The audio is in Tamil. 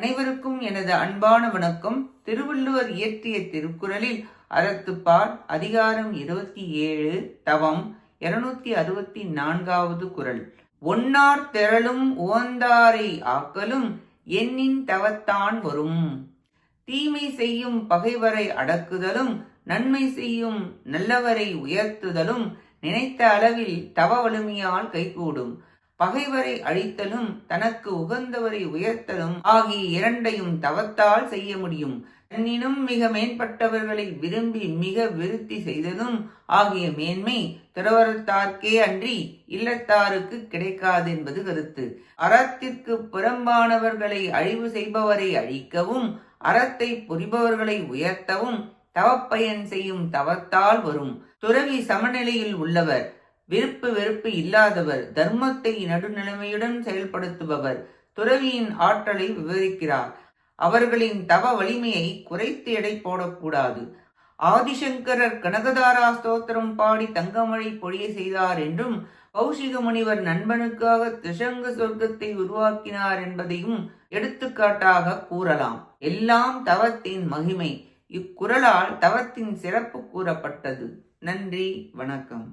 அனைவருக்கும் எனது அன்பான வணக்கம். திருவள்ளுவர் இயற்றிய திருக்குறளில் அறத்துப்பால் அதிகாரம் இருபத்தி ஏழு தவம் இருநூத்தி அறுபத்தி நான்காவது குறள். ஒன்னார் திரளும் உவந்தாரை ஆக்கலும் எண்ணின் தவத்தான் வரும். தீமை செய்யும் பகைவரை அடக்குதலும் நன்மை செய்யும் நல்லவரை உயர்த்துதலும் நினைத்த அளவில் தவ வலிமையால் கைகூடும். பகைவரை அழித்தலும் தனக்கு உகந்தவரை உயர்த்தலும் ஆகிய இரண்டையும் தவத்தால் செய்ய முடியும். தன்னினும் மிக மேம்பட்டவர்களை விரும்பி மிக விருத்தி செய்ததும் ஆகிய மேன்மை துறவரத்தார்க்கே அன்றி இல்லத்தாருக்கு கிடைக்காது என்பது கருத்து. அறத்திற்கு புறம்பானவர்களை அழிவு செய்பவரை அழிக்கவும் அறத்தை புரிபவர்களை உயர்த்தவும் தவப்பயன் செய்யும் தவத்தால் வரும். துறவி சமநிலையில் உள்ளவர். விருப்பு வெறுப்பு இல்லாதவர் தர்மத்தை நடுநிலைமையுடன் செயல்படுத்துபவர் துறவியின் ஆற்றலை விவரிக்கிறார். அவர்களின் தவ வலிமையை குறைத்து எடை போடக்கூடாது. ஆதிசங்கரர் கனகதாரா ஸ்தோத்திரம் பாடி தங்கமழை பொழிய செய்தார் என்றும் கௌஷிக முனிவர் நண்பனுக்காக திசங்க சொர்க்கத்தை உருவாக்கினார் என்பதையும் எடுத்துக்காட்டாக கூறலாம். எல்லாம் தவத்தின் மகிமை. இக்குறளால் தவத்தின் சிறப்பு கூறப்பட்டது. நன்றி வணக்கம்.